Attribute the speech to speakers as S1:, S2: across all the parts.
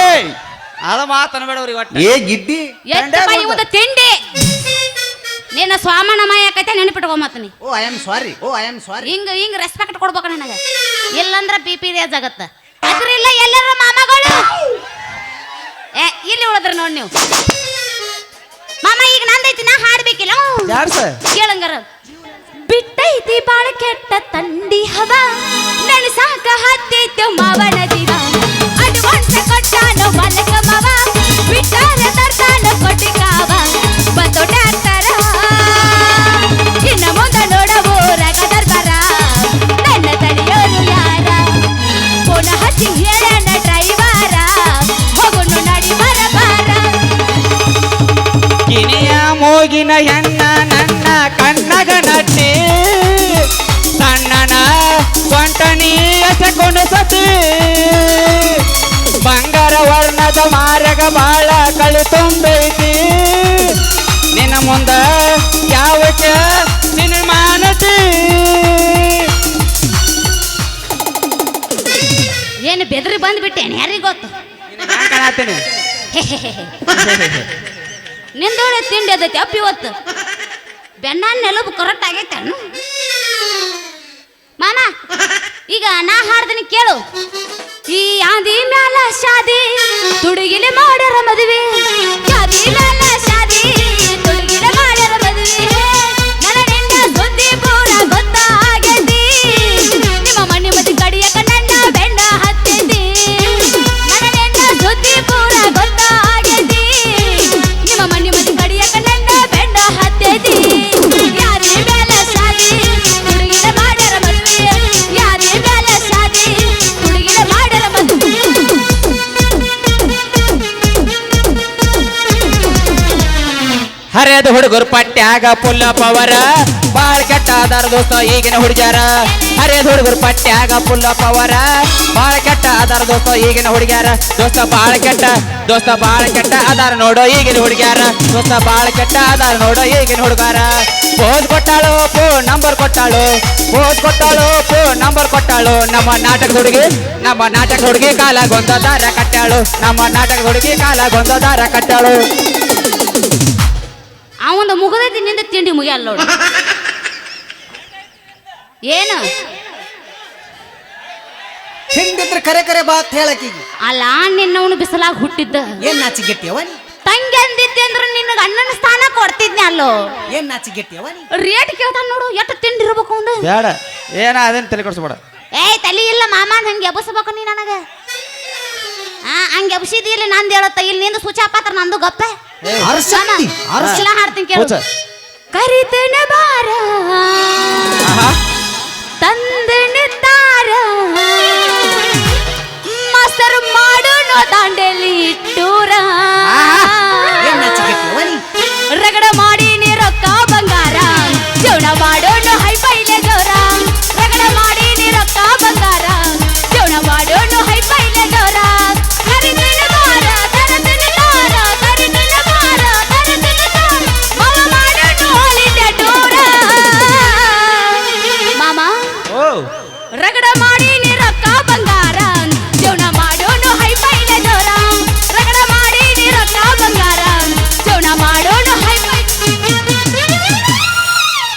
S1: ಏಯ್! ಅದ ಮಾತನ್ಬೇಡ ಅವ್ರಿಗೆ ಒಟ್ಟ.
S2: ಏ ಗಿಡ್ಡಿ.
S3: ಎತ್ತಪ್ಪ ಇವಂದು ತಿಂಡಿ. ನಿನ್ನ ಸ್ವಾಮನ ಮೈ ಯಾಕೈತೆ ನೆನಪಿಟ್ಕೊ ಮತ್ತ ನೀ.
S2: ಓ I am sorry oh I am sorry
S3: ಹಿಂಗ ಹಿಂಗ ರೆಸ್ಪೆಕ್ಟ್ ಕೊಡ್ಬೇಕು ನನಗೆ. ಇಲ್ಲಂದ್ರ ಬಿ ಪಿ ರೇಜ್ ಆಗತ್ತ ಅದ್ರಿಲ್ಲ ಎಲ್ಲರ ಮಾಮಗಳು. ಏ ಇಲ್ಲಿ ಉಳಿದ್ರಿ ನೋಡಿ ನೀವು. ಮಾಮ ಈಗ ನಂದೈತಿ ನಾ ಹಾಡ್ಬೇಕಿಲ್ಲ.
S1: ಯಾರ್ ಸರ್?
S3: ಕೇಳಂಗಾರ. ಬಿಟ್ಟೈತಿ ಬಾಳ ಕೆಟ್ಟ ತಂಡಿ ಹವ. ನೆನಸಾಕ ಹತ್ತೈತೆ ಮಾವನ ದಿನ ಅಡ್ವಾನ್ಸ್ ಕೊಟ್ಟಾನ ಮಲಕ ಮಾವ. ಬಿಟ್ಟಾರ ತರ್ತಾನ ಕೊಟ್ಟಿಗಾವ ಬಂದು ಡಾಕ್ಟರ ಇನ್ನ ಮುಂದ ನೋಡವು ರಗ ದರ್ಬಾರ. ನನ್ನ ತಡೆಯೋರು ಯಾರ? ಪುನಃ ಹಚ್ಚಿ ಹೇಳಣ ಡ್ರೈವರ. ಹೋಗುನು ನಡಿ
S1: ಮೂಗಿನ ಕಣ್ಣಗ ನಟ್ಟಿ ಸಣ್ಣನ ಸೊಂಟನಿ ಎಸೆಕೊಂಡು ಸತಿ. ಬಂಗಾರ ವರ್ಣದ ಮಾರಗ ಬಾಳ ಕಳಿ ತುಂಬೈತಿ. ನಿನ್ನ ಮುಂದ ಯಾವಕ್ಕೆ ನಿನ್ನ ಮಾನತಿ
S3: ಏನು ಬೆದರಿ ಬಂದ್ಬಿಟ್ಟೇನೆ ಯಾರಿಗೆ ಗೊತ್ತು? ನಿಂದೋಳೆ ತಿಂಡಿ ಅದೈತಿ ಅಪ್ಪ ಇವತ್ತು ಬೆನ್ನ ನೆಲಬು ಕರೆಕ್ಟ್ ಆಗೈತೆ ಮಾಮ, ಈಗ ನಾ ಹಾಡ್ದನಿ ಕೇಳು. ಈ ಆದಿ ಮ್ಯಾಲ ಶಾದಿ, ತುಡುಗಿಲಿ ಮಾಡ್ಯಾರ ಮದುವೆ.
S1: ಹರಿಯದ ಹುಡುಗರು ಪಟ್ಟ್ಯಾಗ ಪುಲ್ಲ ಪವರ. ಬಾಳ್ ಕೆಟ್ಟ ಆಧಾರ ದೋಸ್ತ ಈಗಿನ ಹುಡುಗ್ಯಾರ. ಹರಿಯದ ಹುಡುಗರು ಪಟ್ಟ್ಯಾಗ ಪುಲ್ಲ ಪವರ. ಬಾಳ ಕೆಟ್ಟ ಆಧಾರ ದೋಸ್ತ ಈಗಿನ ಹುಡುಗ್ಯಾರ. ದೋಸ್ತ ಬಾಳ ಕೆಟ್ಟ, ದೋಸ್ತ ಬಾಳ ಕೆಟ್ಟ ಅದಾರ ನೋಡೋ ಈಗಿನ ಹುಡುಗ್ಯಾರ. ದೋಸ್ತ ಬಾಳ ಕೆಟ್ಟ ಆಧಾರ ನೋಡೋ ಈಗಿನ ಹುಡುಗಾರ. ಫೋನ್ ಕೊಟ್ಟಾಳು ಫೋನ್ ನಂಬರ್ ಕೊಟ್ಟಾಳು. ಫೋನ್ ಕೊಟ್ಟಾಳು ಫೋನ್ ನಂಬರ್ ಕೊಟ್ಟಾಳು. ನಮ್ಮ ನಾಟಕದ ಹುಡುಗಿ, ನಮ್ಮ ನಾಟಕದ ಹುಡುಗಿ ಕಾಲಾಗೊಂದ ದಾರ ಕಟ್ಟಾಳು ನಮ್ಮ ನಾಟಕ ಹುಡುಗಿ ಕಾಲ ದಾರ ಕಟ್ಟಾಳು
S3: ಅವಂದ ಮುಗದೈತಿ ನಿಂದ ತಿಂಡಿ ಮುಗಿಯಲ್ಲ ನೋಡು. ಏನು?
S2: ಹಿಂದಿದ್ರೆ ಕರೆ ಕರೆ ಬಾತ್ ಹೇಳಕೀಗಿ
S3: ಅಲ್ಲ ನಿನ್ನವನು ಬಿಸಲಾಗಿ ಹುಟ್ಟಿದ್ದ.
S2: ಏನ್ ನಾಚಿ ಗೆಟ್ಟಿಯವ ನೀ?
S3: ತಂಗಿ ಅಂದಿದ್ದೆ ಅಂದ್ರೆ ನಿನಗೆ ಅಣ್ಣನ ಸ್ಥಾನ ಕೊಡ್ತಿದ್ನಿ ಅಲ್ಲೋ?
S2: ಏನ್ ನಾಚಿ ಗೆಟ್ಟಿಯವ ನೀ?
S3: ರೇಟ್ ಕೇಳ್ತಾನ ನೋಡು ಎಷ್ಟು ತಿಂಡಿ ಇರ್ಬೇಕು ಅವಂದ?
S1: ಬೇಡ ಏನ ಅದನ್ನ ತಲೆ ಕೊಡ್ಸ್ಬೇಡ.
S3: ಏಯ್ ತಲೆ ಇಲ್ಲ ಮಾಮ ಹಂಗೆ ಎಬ್ಬಸ್ಬೇಕು ನೀ ನನಗೆ. ಆ ಔಷಧಿ ಇಲ್ಲಿ ನಂದು ಹೇಳತ್ತ. ಇಲ್ಲಿ ನಿಂದು ಸುಚಾಪಾತ್ರ ನಂದು ಗಪ್ಪ.
S2: ಅರ್ಸ
S3: ಇಲ್ಲ ಹಾಡ್ತೀನಿ ಕೇಳು. ಕರಿತನ ಬಾರ ತಂದನ ತಾರ. ಮಸರ್ ಮಾಡೋಣ ದಾಂಡೆಲಿ ಟೂರ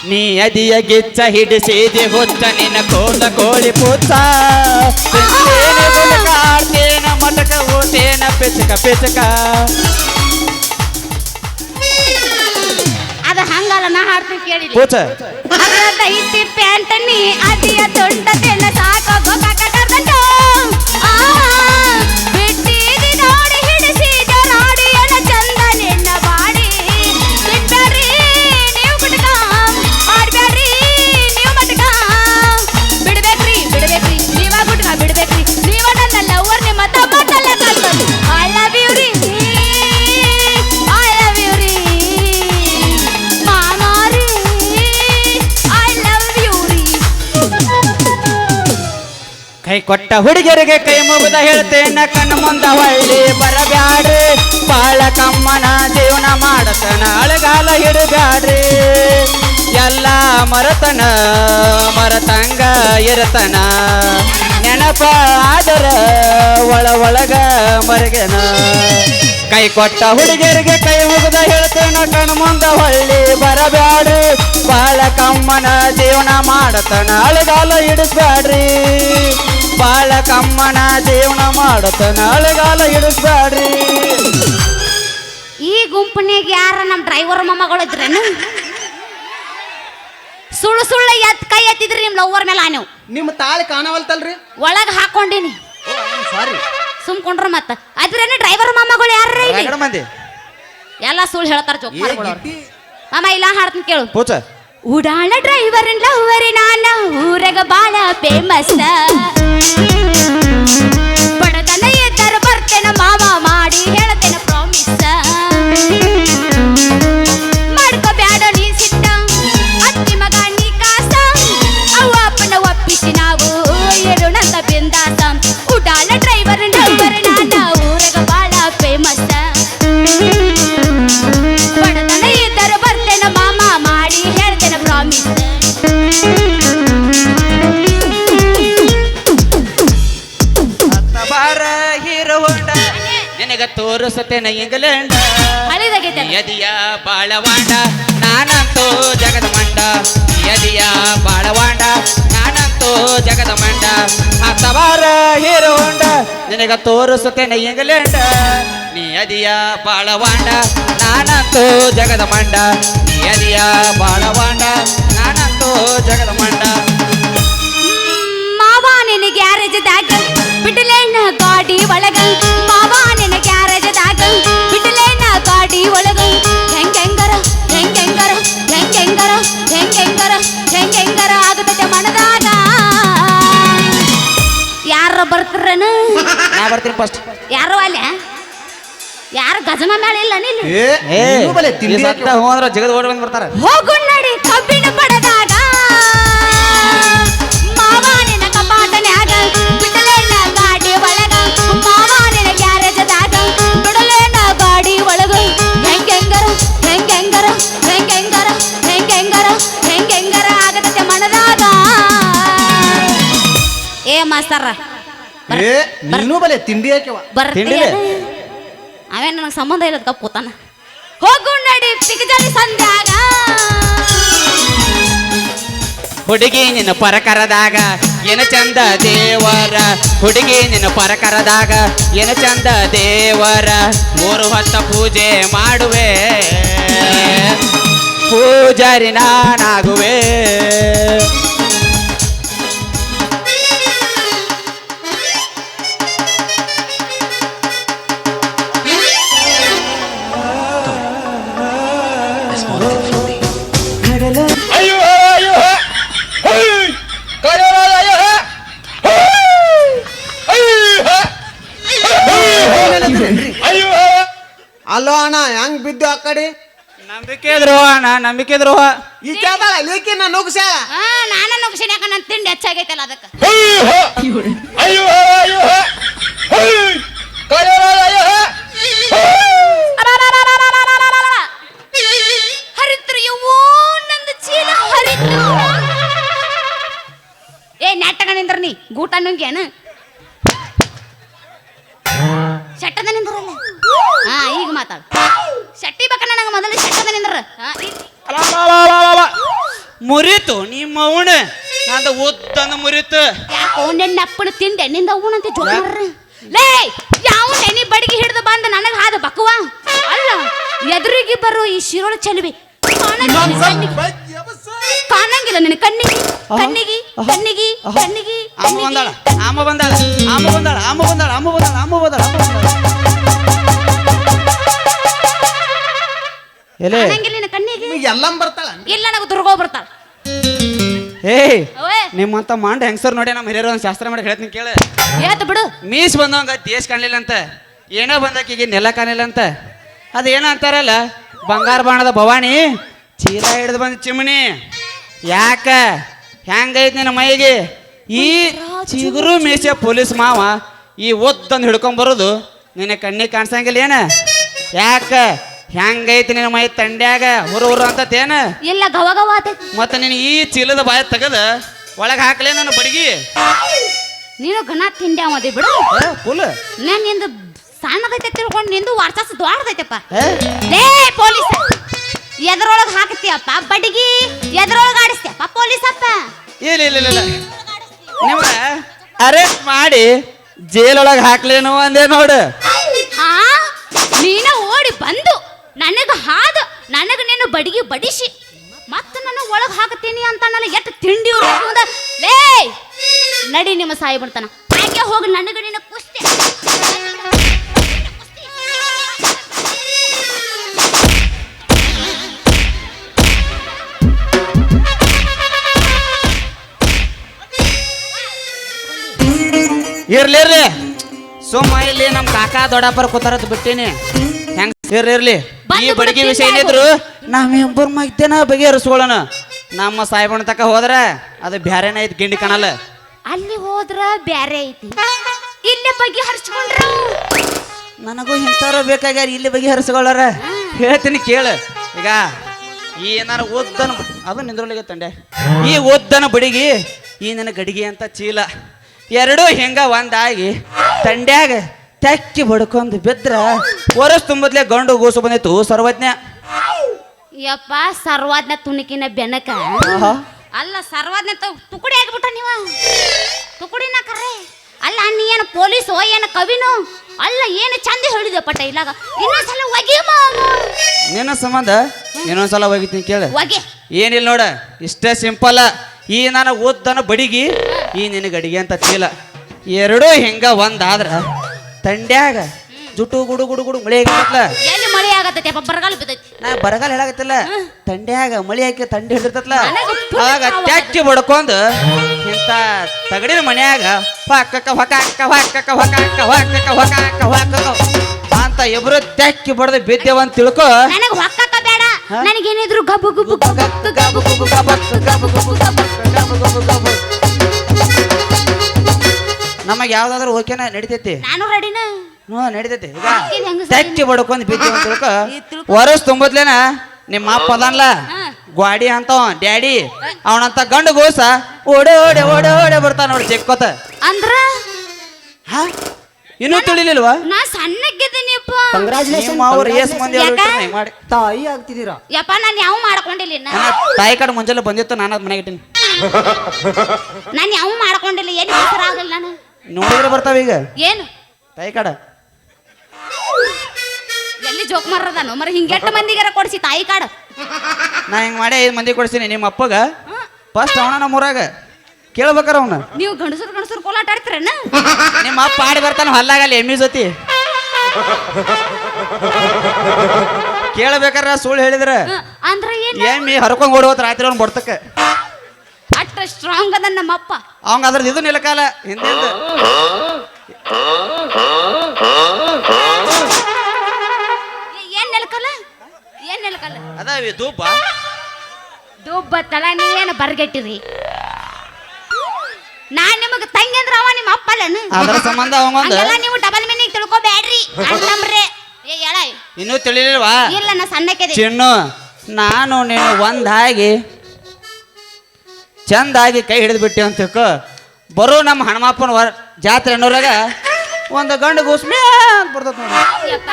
S2: ನೀ
S1: ಅದಿಯ ಗಿಚ್ಚ ಹಿಡಿಸಿದೆ ಹೊತ್ತ ನಿನ್ನ ಕೋಲ ಕೋಳಿ ಪೂತ ತಿಂತೇನೆ ಗುಲಕ ಆಡ್ತೇನ ಮಟಕ ಓತೇನ ಪೆಚಕ ಪೆಚಕ.
S3: ಅದ ಹಂಗಲ್ಲ ನಾ ಹಾಡ್ತೀನಿ ಕೇಳಿ.
S1: ಪೂಚ.
S3: ಅರ್ಧೈತಿ ಪ್ಯಾಂಟ್ ನೀ ಅದಿಯ ತೊಂಡದೆಲ್ಲ ಸಾಕೋ
S1: ಕೈ ಕೊಟ್ಟ ಹುಡುಗರಿಗೆ ಕೈ ಮುಗಿದ ಹೇಳ್ತೇನ, ಕಣ್ಣು ಮುಂದ ಹೊಳ್ಳಿ ಬರಬ್ಯಾಡ್ರಿ. ಬಾಳ ಕಮ್ಮನ ಜೀವನ ಮಾಡತನ, ಅಳಗಾಲ ಹಿಡಬ್ಯಾಡ್ರಿ. ಎಲ್ಲ ಮರತನ, ಮರತಂಗ ಇರತನ. ನೆನಪ ಆದರ, ಒಳ ಒಳಗ ಮರಗೆನ. ಕೈ ಕೊಟ್ಟ ಹುಡುಗಿಯರಿಗೆ ಕೈ ಮುಗಿದ ಹೇಳ್ತೇನ, ಕಣ್ಣು ಮುಂದ ಹೊಳ್ಳಿ ಬರಬ್ಯಾಡ್ರಿ. ಬಾಳ ಕಮ್ಮನ ಜೀವನ ಮಾಡತನ, ಅಳಗಾಲ ಹಿಡಿಸ್ಬ್ಯಾಡ್ರಿ ಬಾಳ ಕಮ್ಮನ ಜೀವನ ಮಾಡುತ್ತ ನಾಳೆಗಾಲ ಹಿಡಿಸ್ಬ್ಯಾಡ್ರಿ
S3: ಈ ಗುಂಪನಿಗೆ ಯಾರ ನಮ್ಮ ಡ್ರೈವರ್ ಮೊಮ್ಮಗಳು ಇದ್ರೇನು? ಸುಳ್ಳು ಸುಳ್ಳು ಎತ್ ಕೈ ಎತ್ತಿದ್ರಿ ನಿಮ್ ಲವ್ವರ್ ಮೇಲೆ ನೀವು.
S2: ನಿಮ್ಮ ತಾಳಿ ಕಾಣವಲ್ತಲ್ರಿ?
S3: ಒಳಗ್ ಹಾಕೊಂಡಿನಿ.
S2: ಸಾರಿ
S3: ಸುಮ್ಕೊಂಡ್ರ ಮತ್ತ. ಅದ್ರೇನು ಡ್ರೈವರ್ ಮೊಮ್ಮಗಳು ಯಾರ ಇಲ್ಲಿ?
S1: ಮಂದಿ.
S3: ಎಲ್ಲ ಸುಳ್ಳು ಹೇಳ್ತಾರ ಜೋಕ್ ಮಾಮ ಇಲ್ಲ ಹಾಡ್ತೀನಿ ಕೇಳು. ಉಡಾಳ ಡ್ರೈವರ್ ಲವ್ವರಿ ನಾನ ಊರಗ ಬಾಳ ಫೇಮಸ್
S1: ನಿನಗ ತೋರಿಸುತ್ತೇನೆ ಇಂಗ್ಲೆಂಡ್. ಯದಿಯ ಬಾಳವಾಂಡ ನಾನಂತೋ ಜಗದ ಮಂಡ. ಯದಿಯ ಬಾಳವಾಂಡ ನಾನಂತೋ ಜಗದ ಮಂಡ. ಹತ್ತ ಹೀರೋಂಡ ಹೀರೋ ಹೊಂಡ ನಿನಗ ತೋರಿಸುತ್ತೇನೆ ಇಂಗ್ಲೆಂಡ್. ನೀ ಯದಿಯ ಬಾಳವಾಂಡ ನಾನಂತೋ ಜಗದ ಮಂಡ. ನೀ ಯದಿಯ ಬಾಳವಾಂಡ ನಾನಂತೋ ಜಗದ ಮಂಡ.
S3: ಮಾವ ಯಾರ ಜೊತೆ ಬಿಡಲೇನ ಗಾಡಿ ಒಳಗ ಮಾವ ಬರ್ತಾರನ?
S1: ನಾ ಬರ್ತೀನಿ ಫಸ್ಟ್
S3: ಯಾರು ಅಲ್ಲ ಯಾರು ಗಜಮ ಮೇಳ ಇಲ್ಲ ನಿಲ್ಲಿ
S2: ಏ ನೀನು ಬಲೆ ತಿಂಡಿ
S1: ಅಂತ ಜಗದ ಓಡಿ ಬಂದು ಬರ್ತಾರೆ
S3: ಹೋಗು ನಡಿ ಕಬ್ಬಿನ ಪಡದಾಗ ಮಾವಾನಿನ ಕಪಾಟನ್ಯಾಗ ಬಿಡಲೇನ ಗಾಡಿ ಒಳಗ. ಮಾವಾನಿನ ಗ್ಯಾರೇಜದಾಗ ಬಿಡಲೇನ ಗಾಡಿ ಒಳಗ. ಆಗತೈತೆ ಮನದಾಗ. ಏ ಮಾಸ್ತರ
S2: ಏ ನೀನು ಬಲೆ ತಿಂಡಿ ಹಾಕ್ಯವ.
S3: ಬರ್ತೀಯ? ಅವೇನ್ ನನಗೆ ಸಂಬಂಧ ಇಲ್ಲದ ಕಪ್ಪುತಾನ ಹೋಗು ನಡಿ ಪಿಗಜಲಿ
S1: ಹುಡುಗಿ ನಿನ್ನ ಪರಕರದಾಗ ಏನ ಚಂದ ದೇವರ? ಹುಡುಗಿ ನಿನ್ನ ಪರಕರದಾಗ ಏನ ಚಂದ ದೇವರ? ಮೂರು ಹೊತ್ತ ಪೂಜೆ ಮಾಡುವೆ. ಪೂಜಾರಿ ನಾನಾಗುವೆ.
S2: ಕಡೆ?
S1: ನಂಬಿಕೆ ದ್ರೋಹ ನಾ ನಂಬಿಕೆ ದ್ರೋಹ
S2: ಈ ಕೇಳ್ದಾಳ ಲೇಕಿ ನಾನು ನುಗ್ಸ
S3: ನಾನ ನುಗ್ಸಿನ ಯಾಕ? ನನ್ ತಿಂಡಿ ಹೆಚ್ಚಾಗೈತಲ್ಲ ಅದಕ್ಕೆ. ಹರಿತ್ರು ಯವ್ವೋ ನಂದು ಚೀಲ ಹರಿತ್ರು. ಏ ನಾಟಕ ನಿಂದ್ರ ನೀ ಗೂಟ ನುಂಗ್ಯಾನ?
S1: ಮುರಿತು ನಿಮ್ಮ ಅವಣ ನಂದು ಉದ್ದನ ಮುರಿತು.
S3: ನಿನ್ನ ಅಪ್ಪನ ತಿಂದೆ ನಿಂದ ಅವನಂತೆ ಜೋಡ್ರಿ ಲೇ ಯಾವ ನೆನಿ ಬಡಿಗೆ ಹಿಡಿದು ಬಂದ ನನಗೆ ಹಾದ ಬಕುವ? ಅಲ್ಲ ಎದುರಿಗೆ ಬರೋ ಈ ಶಿರೋಳ ಚೆಲುವೆ. ಕಾಣಂಗಿಲ್ಲ ಕಾಣಂಗಿಲ್ಲ ನಿನ್ನ ಕಣ್ಣಿಗೆ. ಕಣ್ಣಿಗೆ ಕಣ್ಣಿಗೆ ಕಣ್ಣಿಗೆ
S1: ಅಮ್ಮ ಬಂದಾಳ ಅಮ್ಮ ಬಂದಾಳ ಅಮ್ಮ ಬಂದಾಳ ಅಮ್ಮ ಬಂದಾಳ ಅಮ್ಮ ಬಂದಾಳ ಅಮ್ಮ ಬಂದಾಳ ಅಮ್ಮ ಬಂದಾಳ. ಎಲೆ.
S3: ಕಾಣಂಗಿಲ್ಲ ನಿನ್ನ ಕಣ್ಣಿಗೆ.
S2: ಎಲ್ಲಂ ಬರ್ತಾಳ?
S3: ಇಲ್ಲ ನನಗೆ ದುರ್ಗೋ ಬರ್ತಾಳ.
S1: ಏಯ್
S3: ಅಂತ
S1: ನಿಮ್ಮಂತ ಮಾಂಡ ಹೆಂಗಸರ್ ನೋಡಿ ನಮ್ಮ ಹಿರಿಯರು ಒಂದು ಶಾಸ್ತ್ರ ಮಾಡಿ ಹೇಳ್ತೀನಿ ಕೇಳು.
S3: ಏತ್ ಬಿಡು.
S1: ಮೀಸ್ ಬಂದವಂಗ ದೇಶ ಕಾಣಲಿಲ್ಲ ಅಂತ ಏನೋ ಬಂದಾಕಿಗೆ ನೆಲ ಕಾಣಲಿಲ್ಲ ಅಂತ. ಅದು ಏನೋ ಅಂತಾರಲ್ಲ ಬಂಗಾರ ಬಾಣದ ಭವಾನಿ ಚೀಲ ಹಿಡಿದು ಬಂದ ಚಿಮಣಿ ಯಾಕ? ಹೆಂಗೈತ್ ನಿನ್ನ ಮೈಗೆ? ಈ ಚಿಗುರು ಮೀಸೆ ಪೊಲೀಸ್ ಮಾವ ಈ ಒತ್ತಂದು ಹಿಡ್ಕೊಂಡ್ ಬರೋದು ನಿನ್ನ ಕಣ್ಣಿಗೆ ಕಾಣಿಸಂಗಿಲ್ಲ ಏನ? ಯಾಕ? ಹೆಂಗೈತಿ ನಿನ್ನ ಮೈ ತಂಡ್ಯಾಗ? ಹುರು ಹುರು ಅಂತತೇನ?
S3: ಇಲ್ಲ ಗವ ಗವ ಆತೈತಿ.
S1: ಮತ್ತೆ ನಿನ್ನ ಈ ಚೀಲದ ಬಾಯ ತೆಗದ ಒಳಗೆ ಹಾಕ್ಲೆ ನನ್ನ ಬಡಗಿ.
S3: ನೀನು ಘನ ತಿಂಡಿ ಮದಿ ಬಿಡು.
S1: ಫುಲ್
S3: ನಾನು ನಿಂದು ಸಣ್ಣದೈತೆ ತಿಳ್ಕೊಂಡು ನಿಂದು ವಾಟ್ಸಸ್ ದೊಡ್ಡದೈತಪ್ಪ. ಲೇ ಪೊಲೀಸ್. ಎದ್ರೊಳಗೆ ಹಾಕ್ತೀಯಪ್ಪ ಬಡಗಿ. ಎದ್ರೊಳಗೆ ಆಡಿಸ್ತೀಯಪ್ಪ ಪೊಲೀಸ್
S1: ಅಪ್ಪ ಇಲ್ಲ ಇಲ್ಲ ಇಲ್ಲ. ನಿಮ್ಗ ಅರೆಸ್ಟ್ ಮಾಡಿ ಜೈಲೊಳಗೆ ಹಾಕ್ಲೇನೋ ಅಂದೆ ನೋಡು.
S3: ಹಾ ನೀನ ಓಡಿ ಬಂದು ನನಗ ಹಾದ, ನನಗೆ ನೀನು ಬಡಿಗೆ ಬಡಿಸಿ, ಮತ್ತೆ ನನ್ನ ಒಳಗೆ ಹಾಕ್ತೀನಿ ಅಂತ ನನಗೆ ತಿಂಡಿ ಲೇ ನಡಿ ನಿಮ್ಮ ಸಾಯಿ ಬಿಡ್ತಾನ. ಹಾಗೆ ಹೋಗಿ ನನಗೆ ನಿನ್ನ ಕುಸ್ತಿ.
S1: ಇರ್ಲಿ ಇರ್ಲಿ. ಸುಮ್ಮ ಇಲ್ಲಿ ನಮ್ಮ ಕಾಕ ದೊಡ್ಡಪ್ಪರ ಕೂತಾರತ್ ಬಿಟ್ಟಿನಿ. ಇರ್ಲಿ. ಇರ್ಲಿ ಈ ಬಡಿಗೆ ವಿಷಯ ಏನಿದ್ರು ನಾವಿಬ್ಬರ ಮಗ್ದೇನ ಬಗೆಹರಿಸ್ಕೊಳ್ಳೋಣ ನಮ್ಮ ಸಾಯಿಬಣ್ಣ ತಕ ಹೋದ್ರ ಅದು ಬ್ಯಾರೇನ ಐತಿ ಗಿಂಡಿ ಕಾಣಲ್ಲ
S3: ಅಲ್ಲಿ ಹೋದ್ರ ಬ್ಯಾರೆ ಐತಿ. ಇಲ್ಲಿ ಬಗ್ಗೆ ಹರ್ಚ್ಕೊಂಡ್ರು.
S1: ನನಗೂ ಇಂಥವ್ರು ಬೇಕಾಗ್ಯಾರ ಇಲ್ಲಿ ಬಗೆಹರಿಸ್ಕೊಳ್ಳಾರ ಹೇಳ್ತೀನಿ ಕೇಳು. ಈಗ ಈ ಏನಾರ ಓದ್ದನ ಅದು ನಿಂದ್ರೊಳಗೆ ತಂಡೆ. ಈ ಓದ್ದನ ಬಡಿಗಿ ಈ ನನ್ನ ಗಡಿಗೆ ಅಂತ ಚೀಲ. ಎರಡೂ ಹೆಂಗ ಒಂದಾಗಿ ತಂಡ್ಯಾಗ ತೆಕ್ಕಿ ಬಡ್ಕೊಂಡು ಬಿದ್ರ ವರಸ್ ತುಂಬದ್ಲೆ ಗಂಡು ಗೋಸು ಬಂದಿತ್ತು. ಸರ್ವಜ್ಞ.
S3: ಯಪ್ಪ ಸರ್ವಜ್ಞ ತುಣುಕಿನ ಬೆನಕ.
S1: ಆಹಾ.
S3: ಅಲ್ಲ ಸರ್ವಜ್ಞ ತು- ತುಕುಡಿ ಆಗ್ಬಿಟ್ಟ ನೀವ. ತುಕುಡಿನ ಕರೆ. ಅಲ್ಲ ನೀ ಏನು ಪೊಲೀಸೋ ಏನು ಕವಿನೋ? ಅಲ್ಲ ಏನು ಚಂದ ಹೇಳಿದೆ ಪಟ್ಟ ಇಲ್ಲಾಗ. ಇನ್ನೊಂದ್ಸಲ ಒಗಿ
S1: ನಿನ್ನ ಸಂಬಂಧ? ಇನ್ನೊಂದ್ಸಲ ಹೋಗಿದ್ದೀನಿ ಕೇಳ.
S3: ಒಗೆ.
S1: ಏನಿಲ್ಲ ನೋಡ ಇಷ್ಟೇ ಸಿಂಪಲ್. ಈ ನಾನು ಓದ್ದನ ಬಡಿಗಿ ಈ ನಿನಗೆ ಅಡಿಗೆ ಅಂತ ಚೀಲ ಎರಡೂ ಹಿಂಗ ಒಂದಾದ್ರ ತಂಡ್ಯಾಗ ಜುಟು ಗುಡು ಗುಡು ಗುಡು ಮಳೆ ಆಗಿರ್ತಲ್ಲ
S3: ಎಲ್ಲಿ ಮಳೆ ಆಗತ್ತೈತೆ ಅಪ್ಪ ಬರಗಾಲ ಬಿದ್ದೈತಿ
S1: ನಾ ಬರಗಾಲ ಹೇಳಾಗತ್ತಲ್ಲ ತಂಡ್ಯಾಗ ಮಳೆ ಹಾಕಿ ತಂಡಿ
S3: ಫುಲ್
S1: ಆಗ
S3: ಕಾವು
S1: ಬಡ್ಕೊಂಡು ಇಂಥ ತಗಡಿನ ಮನ್ಯಾಗ ಹೊಕ್ಕಕ್ಕ ಹೊಕಾಕ ಹೊಕ್ಕ ಹೊಕಾಕ ಹೊಕ್ಕ ಹೊಕಾಕ ಹೊಕ್ಕಕ್ಕ ಅಂತ ಇಬ್ರು ಟ್ಯಾಕಿ ಬಡ್ದು ಬಿದ್ದೇವ ಅಂತ ತಿಳ್ಕೊ
S3: ನನಗೆ ಹೊಕ್ಕಕ್ಕ ಬೇಡ ನನಗೇನಿದ್ರು ಗಬ್ಬು ಗಬ್ಬು ಗಬ್ಬು ಗಬ್ಬು ಗಬ್ಬು ಗಬ್ಬು ಗಬ್ಬು ಗಬ್ಬು ಗಬ್ಬು
S1: ಗಬ್ಬು ಗಬ ಗಬ. ನಮಗ್ ಯಾವ್ದಾದ್ರು ಓಕೆನ ನಡಿತೈತಿ?
S3: ನಾನು ರೆಡಿನ
S1: ಹ್ಞೂ ನಡಿತೈತಿ. ಈಗ
S3: ಇದು ಹೆಂಗ ಸರಿ?
S1: ಬಡ್ಕೊಂಡ್ ಬಿದ್ದೇವ ಅಂತ ತಿಳ್ಕೊ. ವರಸ್ ತುಂಬದ್ಲೇನ? ನಿಮ್ಮ ಅಪ್ಪ ಅದನ್ಲ. ಗ್ವಾಡಿ ಅಂತ ಡ್ಯಾಡಿ. ಅವನಂತ ಗಂಡು ಗೋಸ ಓಡೆ ಓಡೆ ಓಡೆ ಓಡೆ ಬರ್ತಾನ ನೋಡಿ ಚಿಕ್ಕೋತ.
S3: ಅಂದ್ರ?
S1: ಹಾ? ಇನ್ನೂ ತಿಳಿಲಿಲ್ವಾ?
S3: ನಾ ಸಣ್ಣಕ್ಕಿದ್ದೀನಿಪ್ಪ
S2: ಕಂಗ್ರಾಚುಲೇಷನ್
S1: ನಿಮ್ಮ ಅವ್ರು ಎಸ್ ಮಂದಿ ಅವ್ರು
S3: ಯಾಕ?
S1: ಇಟ್ಟಾರ ಮಾಡಿ.
S2: ತಾಯಿ ಆಗ್ತಿದ್ದೀರಾ?
S3: ಯಪ್ಪ ನಾನು ಯಾವ ಮಾಡ್ಕೊಂಡಿಲ್ಲ ಇನ್ನ.
S1: ನನ್ನ ತಾಯಿ ಕಡೆ ಮುಂಜಾನೆ ಬಂದಿತ್ತು ನಾನು ಅದ್ ಮನೆಗೆ ಇಟ್ಟಿನಿ.
S3: ನಾನು ಯಾವ ಮಾಡ್ಕೊಂಡಿಲ್ಲ ಏನು ಹೆಸರಾಗಲ್ಲ ನಾನು?
S1: ನೋಡಿದ್ರೆ ಬರ್ತಾವ ಈಗ.
S3: ಏನು?
S1: ತಾಯಿ ಕಾಡ.
S3: ಎಲ್ಲಿ ಜೋಕ್ ಮಾರದಾನು ಮರ ಹಿಂಗೆಟ್ಟ ಮಂದಿಗಾರ ಕೊಡ್ಸಿ ತಾಯಿ ಕಾಡು?
S1: ನಾ ಹಿಂಗೆ ಮಾಡಿ ಐದು ಮಂದಿ ಕೊಡ್ಸಿನಿ ನಿಮ್ಮ ಅಪ್ಪಗ. ಫಸ್ಟ್ ಅವನ ನಮ್ಮೂರಾಗ ಕೇಳ್ಬೇಕಾರ ಅವನ.
S3: ನೀವು ಗಂಡಸರು ಗಂಡಸರು ಕೋಲಾಟ ಆಡ್ತೀರನ?
S1: ನಿಮ್ಮ ಅಪ್ಪ ಆಡಿ ಬರ್ತಾನ ಹೊಲ್ಲಾಗಲ್ಲ ಎಮ್ಮಿ ಜೊತೆ. ಕೇಳಬೇಕಾರ ಸುಳ್ಳು ಹೇಳಿದ್ರೆ.
S3: ಅಂದ್ರೆ ಏನು?
S1: ಎಮ್ಮಿ ಹರ್ಕೊಂಡು ಓಡೋತ್ರ ರಾತ್ರಿ ಅವ್ನು ಬಡ್ತಕ್ಕ
S3: ಸ್ಟ್ರಾಂಗ್ ಅದ ನಮ್ಮಪ್ಪ.
S1: ಅವಂಗ ಅದ್ರದ್ದು ಇದು ನಿಲಕಾಲ ಹಿಂದಿಂದ
S3: ಏ- ಏನ್ ನೆಲಕಲ್ಲ? ಏನ್ ನೆಲಕಲ್ಲ?
S1: ಅದಾವಿ ಧೂಪ.
S3: ದುಬ್ಬ ತಳ ನೀವೇನು ಬರ್ಗೆಟ್ಟಿರಿ? ನಾನ್ ನಿಮಗ ತಂಗಿ ಅಂದ್ರ ಅವ ನಿಮ್ಮ ಅಪ್ಪ ಅಲ್ಲನು?
S1: ಅದ್ರ ಸಂಬಂಧ ಅವಂಗೊಂದು.
S3: ಹಂಗೆಲ್ಲ ನೀವು ಡಬಲ್ ಮೀನಿಂಗ್ ತಿಳ್ಕೊಬ್ಯಾಡ್ರಿ ಅಣ್ಣಮ್ರೆ. ಏ ಹೇಳ
S1: ಇನ್ನೂ ತಿಳಿಲಿಲ್ವಾ?
S3: ಇಲ್ಲ ನಾ ಸಣ್ಣಕ್ಕೆ
S1: ಚಿನ್ನು ನಾನು ನೀನು ಒಂದಾಗಿ ಚಂದಾಗಿ ಕೈ ಹಿಡಿದು ಬಿಟ್ಟಿ ಅಂತ ತಿಳ್ಕೊ ಬರೋ ನಮ್ಮ ಹನುಮಪ್ಪನ ವರ ಜಾತ್ರೆ ಅನ್ನೋರಾಗ ಒಂದು ಗಂಡು ಅಂತ ಬರ್ತದ ನೋಡಿ.
S3: ಯಪ್ಪ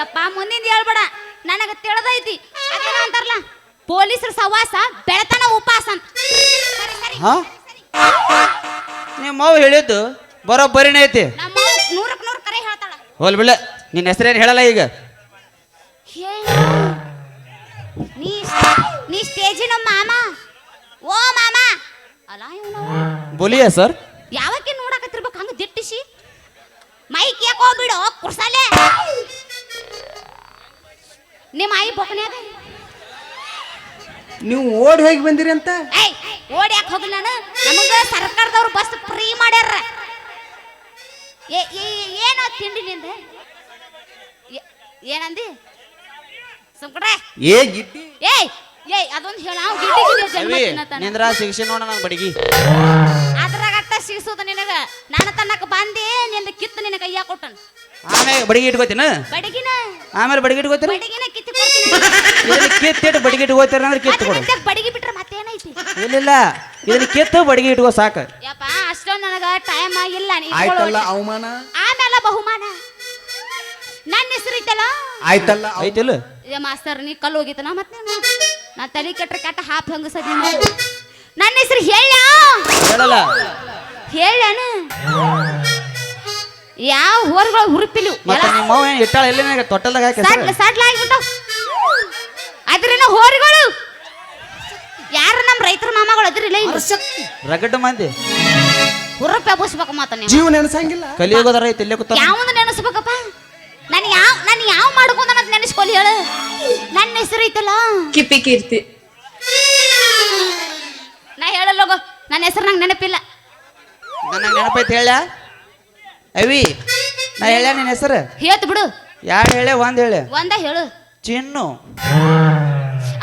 S3: ಯಪ್ಪ ಮುಂದಿನ ಹೇಳ್ಬೇಡ ನನಗೆ ತಿಳಿದೈತಿ. ಅದೇನೋ ಅಂತಾರಲ್ಲ ಪೊಲೀಸರ ಸವಾಸ ಬೆಳತನ ಉಪವಾಸ ಅಂತ. ಸರಿ ಸರಿ
S1: ಹಾ? ನಿಮ್ಮ ಅವ್ವ ಹೇಳಿದ್ದು ಬರೋಬ್ಬರಿನೇ ಐತಿ.
S3: ನಮ್ಮ ನೂರಕ್ ನೂರು ಕರೆ ಹೇಳ್ತಾಳ.
S1: ಹೋಲ್ ಬಿಡ ನಿನ್ನ ಹೆಸರೇನು ಹೇಳಲ್ಲ ಈಗ.
S3: ನೀ ನೀ ಸ್ಟೇಜಿನ ಮಾಮ. ಓ ಮಾಮ. ಅಲ್ಲ
S1: ಬೋಲಿಯಾ ಸರ್?
S3: ಯಾವಕ್ಕೆ ನೋಡಕತ್ತಿರ್ಬೇಕು? ಹಂಗ ದಿಟ್ಟಿಸಿ. ಮೈಕ್ ಯಾಕೆ ಹೋಗ್ಬಿಡು? ಕುರ್ಸಲೆ ನಿಮ್ಮ ಆಯಿ ಬೊಕನ್ಯಾಗ
S2: ನೀವು ಓಡಿ ಹೋಗಿ ಬಂದಿರಿ ಅಂತ?
S3: ಏಯ್ ಓಡಿ ಯಾಕೆ ಹೋಗಿಲ್ಲ ನಾನು? ನಮಗೆ ಸರ್ಕಾರದವ್ರು ಬಸ್ ಫ್ರೀ ಮಾಡ್ಯಾರ. ಏ ಏ- ಏನೋ ತಿಂಡಿ ನಿಂದ? ಏನಂದಿ? ಸುಮ್ಕಡೆ
S2: ಏ ಗಿಟ್ಟಿ.
S3: ಏಯ್ ಏಯ್ ಅದೊಂದು ಹೇಳ. ನಾವು ಗಿಡ್ಡಿ ಗಿಡ್ಡಿ ಜನ್ಮ
S1: ಅವಿ
S3: ತಿನ್ನತಾನ.
S1: ನಿಂದ್ರ ಶಿಕ್ಷೆ ನೋಡ ನನ್ನ ಬಡಿಗಿ.
S3: ಅದ್ರಾಗಟ್ಟ ಸಿಗಿಸೋದ ನಿನಗ. ನಾನು ತನ್ನಕ ಬಂದೆ ನಿಂದ ಕಿತ್ತು ನಿನ್ನ ಕೊಟ್ಟನ.
S1: ಆಮೇಲೆ ಬಡಿಗೆ ಇಟ್ಕೋತೀನ?
S3: ಬಡಗಿನ?
S1: ಆಮೇಲೆ ಬಡಿಗೆ ಇಟ್ಕೋತೀನ
S3: ಬಡಗಿನ ಕಿತ್ತು
S1: ಇದನ್ನ ಕಿತ್ತಿಟ್ಟು ಬಡಿಗೆ ಇಟ್ಕೋತೀರ ಅಂದ್ರೆ ಕಿತ್ತು ಕೊಡು
S3: ಬಡಿಗೆ ಬಿಟ್ರೆ ಮತ್ತೇನೈತಿ
S1: ಇಲ್ಲಿಲ್ಲ. ಇದನ್ನ ಕಿತ್ತು ಬಡಿಗೆ ಇಟ್ಕೋ ಸಾಕು.
S3: ಯಪ್ಪ ಅಷ್ಟೊಂದು ನನಗ ಟೈಮ್ ಆಗಿಲ್ಲ. ನೀ
S2: ಆಯ್ತಲ್ಲ ಅವಮಾನ?
S3: ಆಮೇಲೆ ಬಹುಮಾನ. ನನ್ನ ಹೆಸರು ಐತಲ್ಲ?
S2: ಆಯ್ತಲ್ಲ
S1: ಐತಿಲ್ಲ.
S3: ಮಾಸ್ತರ್ ನೀ ಕಲ್ಲು ಹೋಗಿತ್ತಲ್ಲ ಮತ್ತೆ ನಾ ತಲೆ ಕೆಟ್ರೆ ಕೆಟ್ಟ ಹಾಪ್ ಹಂಗಸದಿ ನನ್ನ ಹೆಸರು ಹೇಳ
S1: ಹೇಳಲ್ಲ.
S3: ಹೇಳಣ. ಯಾವ ಹೋರ್ಗಳು ಹುರುಪಿಲು?
S1: ಮತ್ತೆ ನಿಮ್ಮ ಅವ್ವ ಏನ್ ಇಟ್ಟಾಳ? ಎಲ್ಲಿ ತೊಟ್ಟಲ್ದಾಗ ಹಾಕಿ?
S3: ಸಡ್ಲ ಸಡ್ಲ ಆಗ್ಬಿಟ್ಟಾವ. ಅದ್ರಿನ ಹೋರಿಗಳು. ಯಾರು ನಮ್ಮ ರೈತರ ಮಾಮಗಳು ಅದ್ರಿಲ್ಲ
S2: ಇಲ್ಲ
S1: ರಗಡ್ ಮಂದಿ.
S3: ಹುರುಪೆ ಎಬ್ಬಿಸ್ಬೇಕು ಮಾತ ನೀವು.
S2: ಜೀವ ನೆನಸಂಗಿಲ್ಲ.
S1: ಕಲಿಯೋದ ರೈತ ಇಲ್ಲೇ ಕೂತ
S3: ಯಾವ ನೆನೆಸ್ಬೇಕಪ್ಪ? ನಾನು ಯಾವ ನಾನು ಯಾವ ಮಾಡ್ಕೊಂಡ ಅಂತ ನೆನೆಸ್ಕೊಲಿ ಹೇಳು. ನನ್ನ ಹೆಸರು ಐತಲ್ಲ?
S4: ಕಿಪಿ ಕೀರ್ತಿ.
S3: ನಾ ಹೇಳಲ್ಲೋಗೋ ನನ್ನ ಹೆಸರು ನಂಗೆ ನೆನಪಿಲ್ಲ.
S1: ನನಗೆ ನೆನಪೈತಿ ಹೇಳ ಅವಿ ನಾ ಹೇಳ ನಿನ್ನ ಹೆಸರು?
S3: ಹೇತ್ ಬಿಡು.
S1: ಯಾರು ಹೇಳೆ ಒಂದ್ ಹೇಳೆ.
S3: ಒಂದ ಹೇಳು.
S1: ಚಿನ್ನು.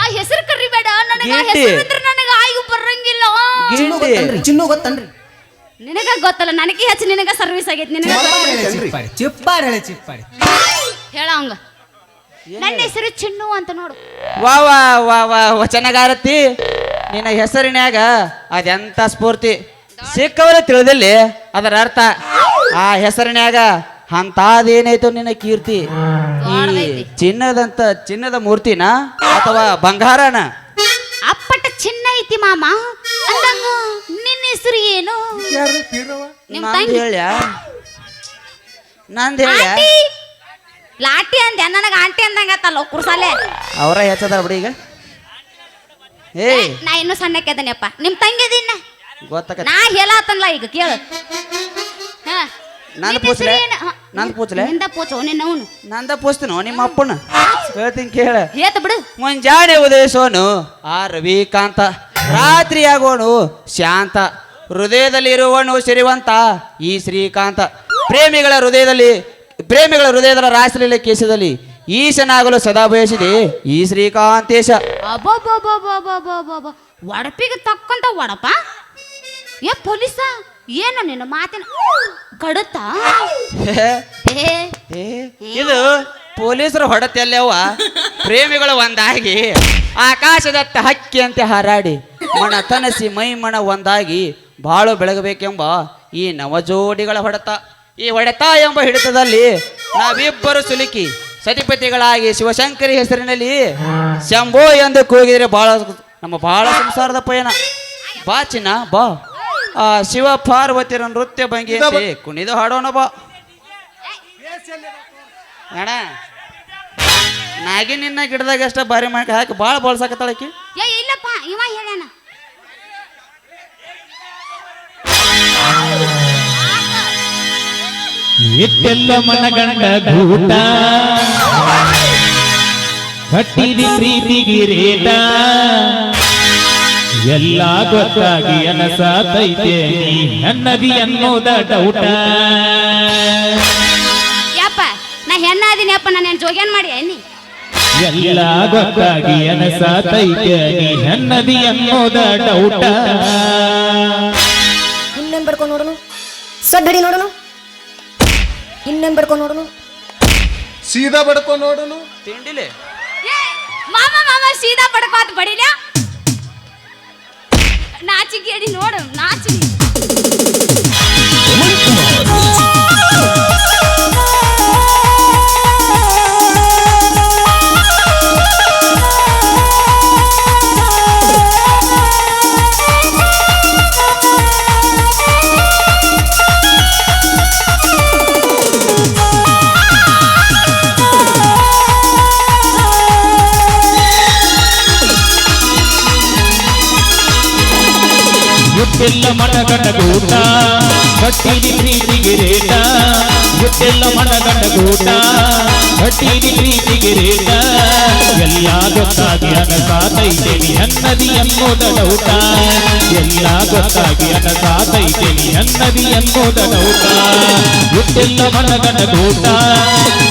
S3: ಆ ಹೆಸರು ಕರಿಬೇಡ ನನಗೆ
S1: ಆ
S3: ಹೆಸರು ನನಗೆ ನನಗ ಆಯು ಬರಂಗಿಲ್ಲ.
S2: ಚಿನ್ನು ಗೊತ್ತನ್ರಿ ಚಿನ್ನು ಗೊತ್ತನ್ರಿ.
S3: ನಿನಗ ಗೊತ್ತಲ್ಲ ನನಗೆ ಹೆಚ್ಚು ನಿನಗ ಸರ್ವಿಸ್ ಆಗೈತಿ ನಿನಗ
S2: ಚಿಪ್ಪಾಡಿ ಚಿಪ್ಪಾಡಿ ಹೇಳ
S3: ಅವಂಗ. ನನ್ನ ಹೆಸರು ಚಿನ್ನು ಅಂತ ನೋಡು.
S1: ವಾ ವಾ ವಾ ವಾ ವಚನಗಾರತಿ ನಿನ್ನ ಹೆಸರಿನ್ಯಾಗ ಅದೆಂತ ಸ್ಫೂರ್ತಿ. ಸಿಕ್ಕವರ ತಿಳಿದಲ್ಲಿ ಅದರ ಅರ್ಥ. ಆ ಹೆಸರಿನ್ಯಾಗ ಅಂತಾದೇನಾಯ್ತು ನಿನ್ನ ಕೀರ್ತಿ. ಈ ಚಿನ್ನದಂತ ಚಿನ್ನದ ಮೂರ್ತಿನ ಅಥವಾ ಬಂಗಾರನ?
S3: ಅಪ್ಪಟ ಚಿನ್ನ ಐತಿ ಮಾಮ. ಅಂದಂಗ ನಿನ್ನ ಹೆಸರು ಏನು?
S2: ಯಾರು ಪೀರವ
S3: ನಿಮ್
S1: ನಂದು
S3: ತಂಗಿ.
S1: ಹೇಳ್ಯ? ನಂದು ಹೇಳ್ಯ?
S3: ಆಂಟಿ ಲಾಟಿ ಅಂದೆ ನನಗೆ ಆಂಟಿ ಅಂದಂಗತ್ತಲ್ಲ ಕುರ್ಸಾಲೆ.
S1: ಅವರ ಹೆಚ್ಚದಾರ ಬಿಡಿ ಈಗ. ಏ
S3: ನಾ ಇನ್ನು ಸಣ್ಣಕ್ಕೆದನಪ್ಪ ನಿಮ್ ತಂಗಿದಿನ್ನ
S1: ಗೊತ್ತಾಗ
S3: ನಾ ಹೇಳತ್ತನ್ಲ ಈಗ ಕೇಳು. ಹಾ.
S1: ನನ್ನ
S3: ನಿನ್ ನನ್ನ? ಹ,
S1: ನಂದ್
S3: ಪೂಚು ನಿನ್ನವನು
S1: ನಂದ ಪೂಸ್ತೀನೋ ನಿಮ್ಮ ಅಪ್ಪನ? ಹೇಳ್ತೀನಿ ಕೇಳ.
S3: ಹೇತ ಬಿಡು.
S1: ಮುಂಜಾನೆ ಉದಯಿಸೋನು ಆ ರವಿಕಾಂತ ರಾತ್ರಿ ಆಗೋನು ಶಾಂತ ಹೃದಯದಲ್ಲಿ ಇರುವನು ಶ್ರೀವಂತ ಈ ಶ್ರೀಕಾಂತ. ಪ್ರೇಮಿಗಳ ಹೃದಯದಲ್ಲಿ ಪ್ರೇಮಿಗಳ ಹೃದಯದ ರಾಸಲೀಲೆ ಕೇಸದಲ್ಲಿ ಈಶನಾಗಲು ಸದಾ ಬಯಸಿದೆ. ಈ ಶ್ರೀಕಾಂತೇಶ.
S3: ಒಡಪಿಗೆ ತಕ್ಕಂತ ಒಡಪ? ಏ ಪೊಲೀಸ ಏನು ನಿನ್ನ ಮಾತಿನ ಕಡುತ್ತ?
S1: ಇದು ಪೊಲೀಸರು ಹೊಡತೆಲ್ಲವ ಪ್ರೇಮಿಗಳು ಒಂದಾಗಿ ಆಕಾಶದತ್ತ ಹಕ್ಕಿ ಅಂತ ಹಾರಾಡಿ ಮಣ ತನಸಿ ಮೈ ಮಣ ಒಂದಾಗಿ ಬಾಳು ಬೆಳಗಬೇಕೆಂಬ ಈ ನವಜೋಡಿಗಳ ಹೊಡೆತ. ಈ ಒಡೆತಾ ಎಂಬ ಹಿಡಿತದಲ್ಲಿ ನಾವಿಬ್ಬರು ಸುಲುಕಿ ಸತಿಪತಿಗಳಾಗಿ ಶಿವಶಂಕರಿ ಹೆಸರಿನಲ್ಲಿ ಶಂಭೋ ಎಂದು ಕೂಗಿದರೆ ಬಹಳ ನಮ್ಮ ಬಹಳ ಸಂಸಾರದ ಪಯಣ. ಬಾ ಚಿನ್ನ, ಬಾ. ಆ ಶಿವ ಪಾರ್ವತಿರ ನೃತ್ಯ ಭಂಗಿ ಕುಣಿದು ಹಾಡೋಣ ಬಾ. ಅಣ್ಣ, ನಾಗಿ ನಿನ್ನ ಗಿಡದಾಗ ಅಷ್ಟ ಬಾರಿ ಮಾಡಿ ಹಾಕಿ ಭಾಳ ಬಳಸಾಕತ್ತಾಳಕಿ
S3: ಇಲ್ಲಪ್ಪ
S5: ಇಟ್ಟೆಲ್ಲ ಮನಗಂಡ ಗೂಟ ಕಟ್ಟಿದಿ ಪ್ರೀತಿಗೆ ರೇಟ. ಎಲ್ಲ ಗೊತ್ತಾಗಿ ಅನಸ ತೈತೆ. ನನ್ನದಿ ಅನ್ನೋದ ಡೌಟ
S3: ಯಪ್ಪ ನಾ ಹೆಣ್ಣ ಅದೀನಿ ಅಪ್ಪ ನಾನು ಜೋಗ್ಯಾನ್ ಮಾಡಿ ಅನ್ನಿ
S5: ಎಲ್ಲ ಗೊತ್ತಾಗಿ ಅನಸಾತೈತೆ ತೈತೆ. ನನ್ನದಿ ಅನ್ನೋದ ಡೌಟ
S6: ಇನ್ನೇನ್ ಬರ್ಕೊಂಡು ನೋಡೋಣ ಸಡ್ಡಡಿ ನೋಡೋನು. ಇನ್ನೇನ್ ಬಡ್ಕೊ ನೋಡನು?
S2: ಸೀದಾ ಬಡ್ಕೊ ನೋಡುನು?
S1: ತಿಂಡಿಲೆ?
S3: ಏ, ಮಾಮ ಮಾಮ ಸೀದಾ ಪಡ್ಕೋತ್ ಬಡಿಲ ನಾಚಿಗೇಡಿ ನೋಡು ನಾಚಿ
S5: ಕಟ್ಟಿದಿ ಪ್ರೀತಿಗೆ ರೇಟ. ಎಟ್ಟೆಲ್ಲ ಮನಗಂಡ ಗೂಟ. ಕಟ್ಟಿದಿ ಪ್ರೀತಿಗೆ ರೇಟ. ಎಲ್ಲ ಗೊತ್ತಾಗಿ ಅನಸಾತೈತೆ ನೀ ಅನ್ನದಿ ಅನ್ನೋದ ಡೌಟ ಎಲ್ಲ ಗೊತ್ತಾಗಿ ಅನಸಾತೈತೆ ನೀ ಅನ್ನದಿ ಅನ್ನೋದ ಡೌಟ ಎಟ್ಟೆಲ್ಲ ಮನಗಂಡ ಗೂಟ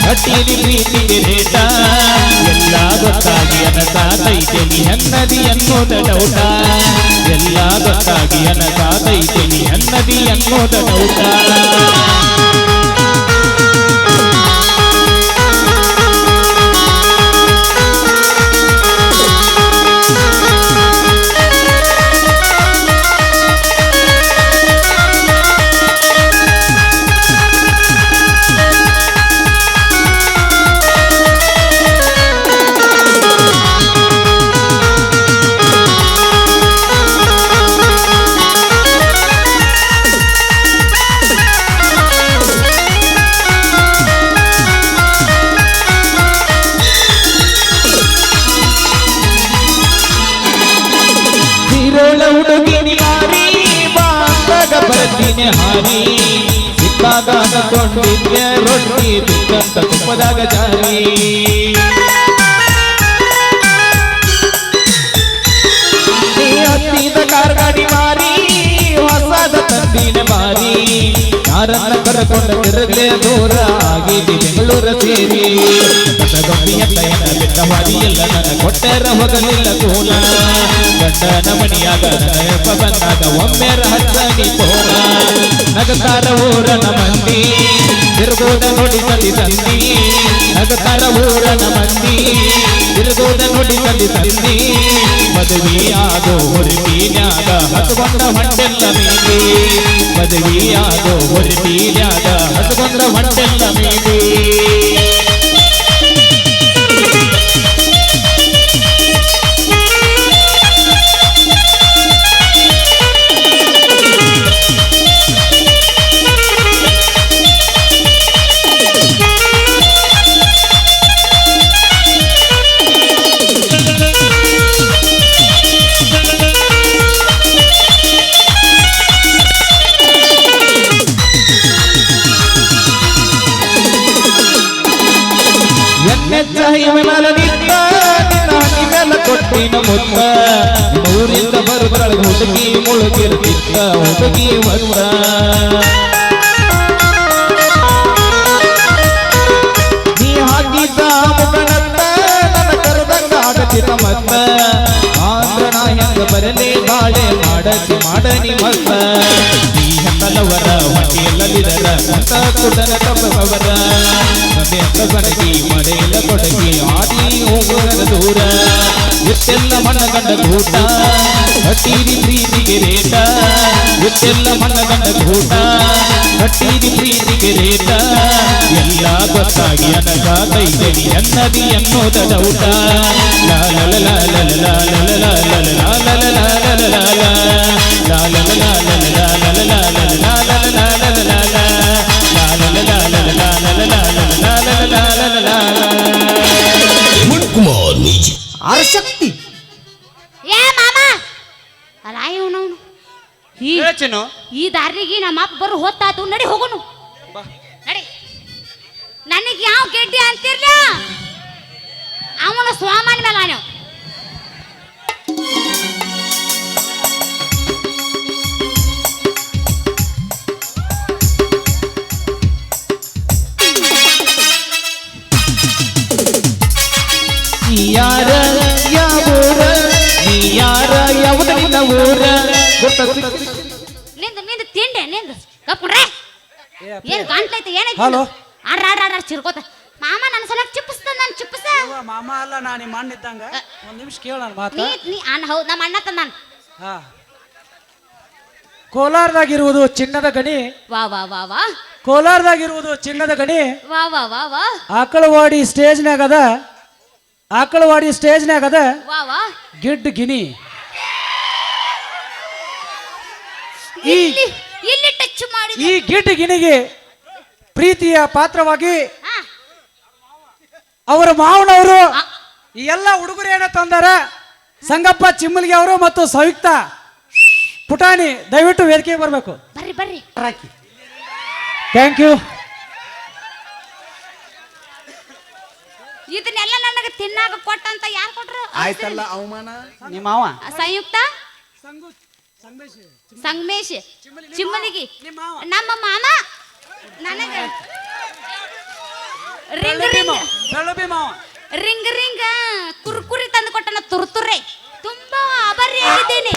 S5: ಕಟ್ಟಿದಿ ಪ್ರೀತಿಗೆ ರೇಟ. ಸಿಕ್ಕಾಗ ರೊಟ್ಟಿ ತಿಕ್ಕಂತ ತುಪ್ಪದಾಗ ಜಾರಿ. ನೀ ಹತ್ತಿದ ಕಾರ್ಗಾಡಿ ಮಾರಿ, ಹೊಸದ ತಂದಿನ ಮಾರಿ. ಯಾರನ್ನ ಕರಕೊಂಡ ತಿರುಗಲೇ ದೂರ ಆಗಿದೆ ಬೆಂಗಳೂರ ಸೇರಿ. ಕಸಗೊಂಬಿಯ ತಯನ ಬಿಟ್ಟವಾದಿ ಎಲ್ಲ ನನ್ನ ಕೊಟ್ಟರ ಹೋಗಲಿಲ್ಲ ಕೂಲ ಗಂಡನ ಮಣಿಯಾಗ ಬಂದಾಗ ಒಮ್ಮೆರ ಹಚ್ಚನಿ ತೋರ ನಗತಾರ ಊರನ ಮಂದಿ ತಿರುಗೋದ ನೋಡಿ ಸಲಿ ತಂದಿ. ನಗತಾರ ಊರನ ಮಂದಿ ತಿರುಗೋದ ನೋಡಿ ಸಲಿ ತಂದಿ. ಮದುವೆಯಾದೋ ಹುಡುಗಿನ್ಯಾಗ ಹತ್ಕೊಂಡ ಹೊಟ್ಟೆಲ್ಲ ಮೀದಿ ಮದುವೆಯಾದೋ ಹುಡುಗಿನ್ಯಾಗ ಹತ್ಕೊಂಡ ಹೊಟ್ಟೆಲ್ಲ ಮುತ್ತ ಊರಿಂದ ಬರುತ್ತಳ ಹುಡುಗಿ ಮುಳುಗಿರ್ತಿತ್ತ ಹುಡುಗಿ ಮತ್ತ ನೀ ಹಾಕಿದ್ದ ಮುಖನತ್ತ ನನ್ನ ಕರೆದಂಗ ಆಗತಿನ ಮತ್ತ ಆಂದ್ರ ನಾ ಹೆಂಗ ಬರಲಿ ಬಾಳೆ ಮಾಡಸಿ ಮಾಡನಿ ಮತ್ತ ನೀ ಹೆಂಗಲವರ ಹೊಟ್ಟೆಯಲ್ಲದಿದರ ಅಂತ ಕುಡನ ತಪ್ಪವರ ಸದೆಂತ ಸನಗಿ ಮಡೆಯಲ್ಲ ಕೊಡಗಿ ಆದಿ ಹೋಗುವರ ದೂರ ಎಷ್ಟೆಲ್ಲ ಮಣ್ಣಗಂಡ ಕೂಟ ಕಟ್ಟೀರಿ ಪ್ರೀತಿಗೆ ರೇಟ ಎಷ್ಟೆಲ್ಲ ಮಣ್ಣಗಂಡ ಕೂಟ ಕಟ್ಟೀರಿ ಪ್ರೀತಿಗೆ ರೇಟ ಎಲ್ಲ ಗೊತ್ತಾಗಿ ಅನಗ ಕೈದನಿ ಎನ್ನದಿ ಅನ್ನೋದ ಡೌಟ ಲಾಲ ಲಾಲ ಲಾಲ ಲಾಲ ಲಾಲ ಲಾಲ ಲಾಲ
S2: ಆರ್ಶಕ್ತಿ
S3: ಏ ಮಾಮ ಅಲ್ಲ ಇವನವನು ಈ
S1: ಹೇಳ್ಚೇನು
S3: ಈ ದಾರಿಗೆ ನಮ್ಮ ಅಪ್ಪ ಬರೋ ಹೊತ್ತಾತು ನಡಿ ಹೋಗೋನು ನಡಿ ನನಗೆ ಯಾವ ಗೆಡ್ಡಿ ಅಂತಿರ್ಲ ಅವನ ಸ್ವಾಮನ್ ಮೇಲೆ ನೀವು
S5: ನೀ ಯಾರ ಊರ
S3: ನಿಂದು ನಿಂದ ತಿಂಡೆ ನಿಂದ. ಕಪ್ಕೊಂಡ್ರೆ ಏನ್ ಗಂಟ್ಲೈತೆ ಏನೈತೆ
S4: ಹಲೋ.
S3: ಆಡ್ರ ಆಡ್ರ ಆಡ್ರ ಚಿರ್ಕೋತ. ಮಾಮ ನನ್ನ ಸಲ ಚಿಪ್ಪಿಸ್ತ ನಾನು ಚಿಪ್ಪಿಸ.
S4: ಮಾಮ ಅಲ್ಲ ನಾ ನಿಮ್ಮ ಅಣ್ಣ ಇದ್ದಂಗ. ಒಂದ್ ನಿಮಿಷ ಕೇಳ ನಾನು ಮಾತ.
S3: ನೀ ನೀ ಅಣ್ಣ ಹೌದು ನಮ್ಮ ಅಣ್ಣ ತಂದ
S4: ಹಾ. ಕೋಲಾರದಾಗಿರುವುದು ಚಿನ್ನದ ಗಣಿ.
S3: ವಾ ವಾ ವಾ ವಾ.
S4: ಕೋಲಾರದಾಗಿರುವುದು ಚಿನ್ನದ ಗಣಿ.
S3: ವಾ ವಾ ವಾ ವಾ.
S4: ಆಕಳವಾಡಿ ಸ್ಟೇಜ್ನ್ಯಾಗ ಅದ ಆಕಳವಾಡಿ ಸ್ಟೇಜ್ನ್ಯಾಗ ಅದ
S3: ವಾ ವಾ.
S4: ಗಿಡ್ ಗಿನಿ. ಈ
S3: ಇಲ್ಲಿ ಇಲ್ಲಿ ಟಚ್ ಮಾಡಿದ
S4: ಈ ಗಿಟಗಿನಿಗೆ ಪ್ರೀತಿಯ ಪಾತ್ರವಾಗಿ ಅವರ ಮಾವನವರು ಈ ಎಲ್ಲ ಹುಡುಗರು ಏನ ತಂದಾರ ಸಂಗಪ್ಪ ಚಿಮ್ಮಲ್ಗಿ ಅವರು ಮತ್ತು ಸಂಯುಕ್ತ. ಪುಟಾಣಿ ದಯವಿಟ್ಟು ವೇದಿಕೆಗೆ ಬರಬೇಕು.
S3: ಬರ್ರಿ ಬರ್ರಿ.
S2: ರಾಕಿ.
S4: ಥ್ಯಾಂಕ್ ಯು
S3: ಇದನ್ನೆಲ್ಲ ನನಗೆ ತಿನ್ನಾಕ ಕೊಟ್ಟಂತ ಯಾರು ಕೊಟ್ರು?
S2: ಆಯ್ತಲ್ಲ ಅವಮಾನ?
S4: ನಿಮ್ಮ ಮಾವ
S3: ಸಂಯುಕ್ತ ಸಂಗಮೇಶ್ ಚಿಮ್ಮಲಿಗಿ. ನಮ್ಮ ಮಾಮ. ನನಗ ರಿಂಗ್ ರಿಂಗ್. ಕುರ್ಕುರಿ ತಂದು ಕೊಟ್ಟನ ತುರ್ತುರೆ ತುಂಬಾ ಆಭಾರಿಯಾಗಿದ್ದೇನೆ